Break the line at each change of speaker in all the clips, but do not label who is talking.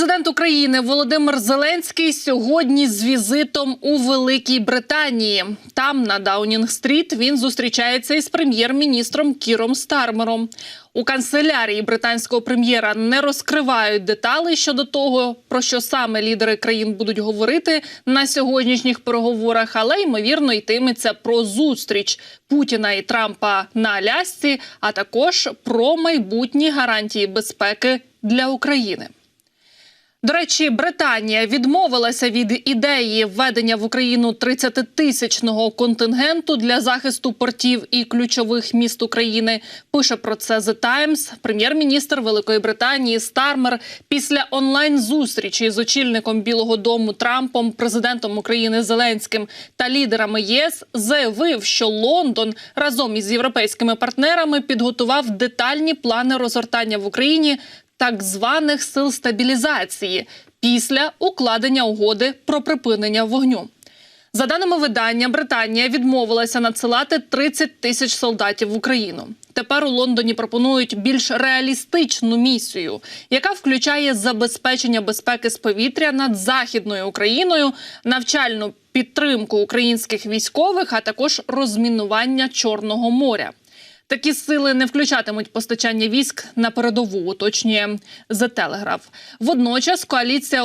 Президент України Володимир Зеленський сьогодні з візитом у Великій Британії. Там на Даунінг-стріт він зустрічається із прем'єр-міністром Кіром Стармером. У канцелярії британського прем'єра не розкривають деталей щодо того, про що саме лідери країн будуть говорити на сьогоднішніх переговорах, але ймовірно йтиметься про зустріч Путіна і Трампа на Алясці, а також про майбутні гарантії безпеки для України. До речі, Британія відмовилася від ідеї введення в Україну 30-тисячного контингенту для захисту портів і ключових міст України. Пише про це The Times. Прем'єр-міністр Великої Британії Стармер після онлайн-зустрічі з очільником Білого Дому Трампом, президентом України Зеленським та лідерами ЄС заявив, що Лондон разом із європейськими партнерами підготував детальні плани розгортання в Україні так званих сил стабілізації після укладення угоди про припинення вогню. За даними видання, Британія відмовилася надсилати 30 тисяч солдатів в Україну. Тепер у Лондоні пропонують більш реалістичну місію, яка включає забезпечення безпеки з повітря над західною Україною, навчальну підтримку українських військових, а також розмінування Чорного моря. Такі сили не включатимуть постачання військ на передову, уточнює The Telegraph. Водночас коаліція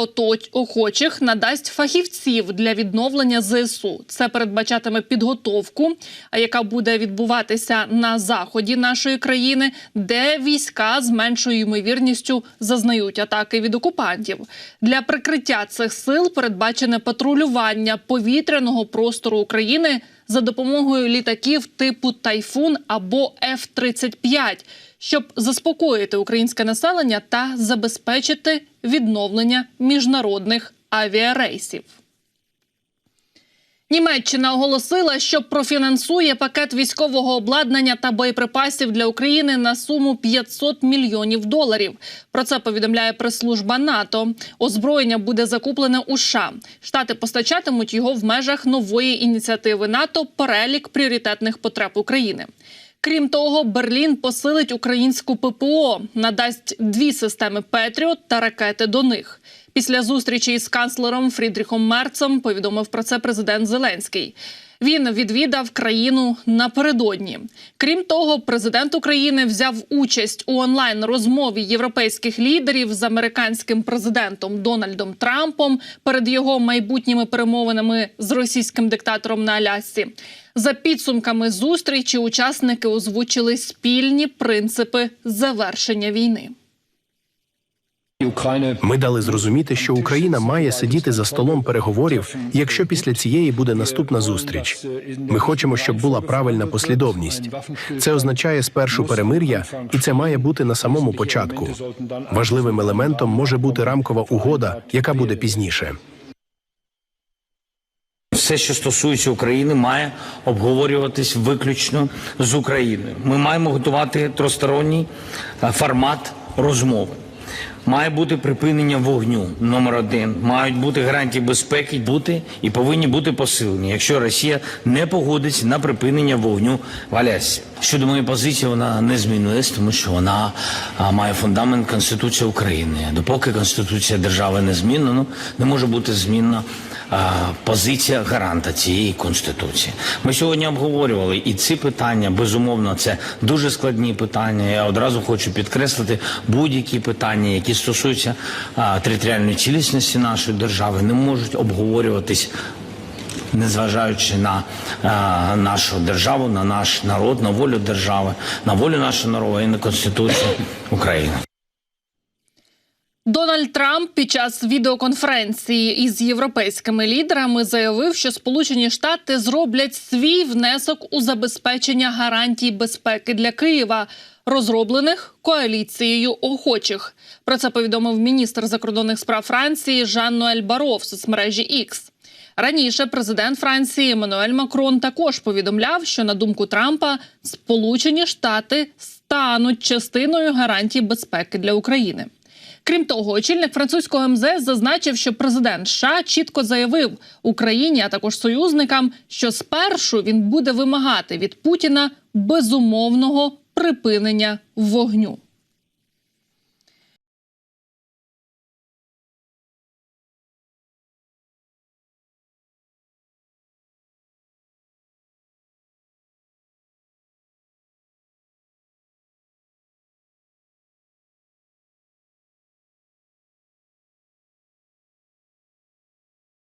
охочих надасть фахівців для відновлення ЗСУ. Це передбачатиме підготовку, яка буде відбуватися на заході нашої країни, де війська з меншою ймовірністю зазнають атаки від окупантів. Для прикриття цих сил передбачене патрулювання повітряного простору України за допомогою літаків типу Тайфун або F-35, щоб заспокоїти українське населення та забезпечити відновлення міжнародних авіарейсів. Німеччина оголосила, що профінансує пакет військового обладнання та боєприпасів для України на суму 500 мільйонів доларів. Про це повідомляє прес-служба НАТО. Озброєння буде закуплене у США. Штати постачатимуть його в межах нової ініціативи НАТО перелік пріоритетних потреб України. Крім того, Берлін посилить українську ППО, надасть дві системи Петріот та ракети до них. Після зустрічі із канцлером Фрідріхом Мерцем повідомив про це президент Зеленський. Він відвідав країну напередодні. Крім того, президент України взяв участь у онлайн розмові європейських лідерів з американським президентом Дональдом Трампом перед його майбутніми перемовинами з російським диктатором на Алясці. За підсумками зустрічі учасники озвучили спільні принципи завершення війни.
Ми дали зрозуміти, що Україна має сидіти за столом переговорів, якщо після цієї буде наступна зустріч. Ми хочемо, щоб була правильна послідовність. Це означає спершу перемир'я, і це має бути на самому початку. Важливим елементом може бути рамкова угода, яка буде пізніше.
Все, що стосується України, має обговорюватись виключно з Україною. Ми маємо готувати тросторонній е, формат розмов. Має бути припинення вогню номер один. Мають бути гарантії безпеки, бути і повинні бути посилені, якщо Росія не погодиться на припинення вогню в Алясі. Щодо моєї позиції, вона не змінилась, тому що вона має фундамент Конституції України. Допоки Конституція держави не змінена, не може бути змінна позиція гаранта цієї конституції. Ми сьогодні обговорювали і ці питання. Безумовно, це дуже складні питання. Я одразу хочу підкреслити будь-які питання, які стосуються територіальної цілісності нашої держави, не можуть обговорюватись. Незважаючи на а, нашу державу, на наш народ, на волю держави, на волю нашого народу і на Конституцію України.
Дональд Трамп під час відеоконференції із європейськими лідерами заявив, що Сполучені Штати зроблять свій внесок у забезпечення гарантій безпеки для Києва, розроблених коаліцією охочих. Про це повідомив міністр закордонних справ Франції Жан-Ноель Баро в соцмережі X. Раніше президент Франції Еммануель Макрон також повідомляв, що на думку Трампа Сполучені Штати стануть частиною гарантій безпеки для України. Крім того, очільник французького МЗС зазначив, що президент США чітко заявив Україні, а також союзникам, що спершу він буде вимагати від Путіна безумовного припинення вогню.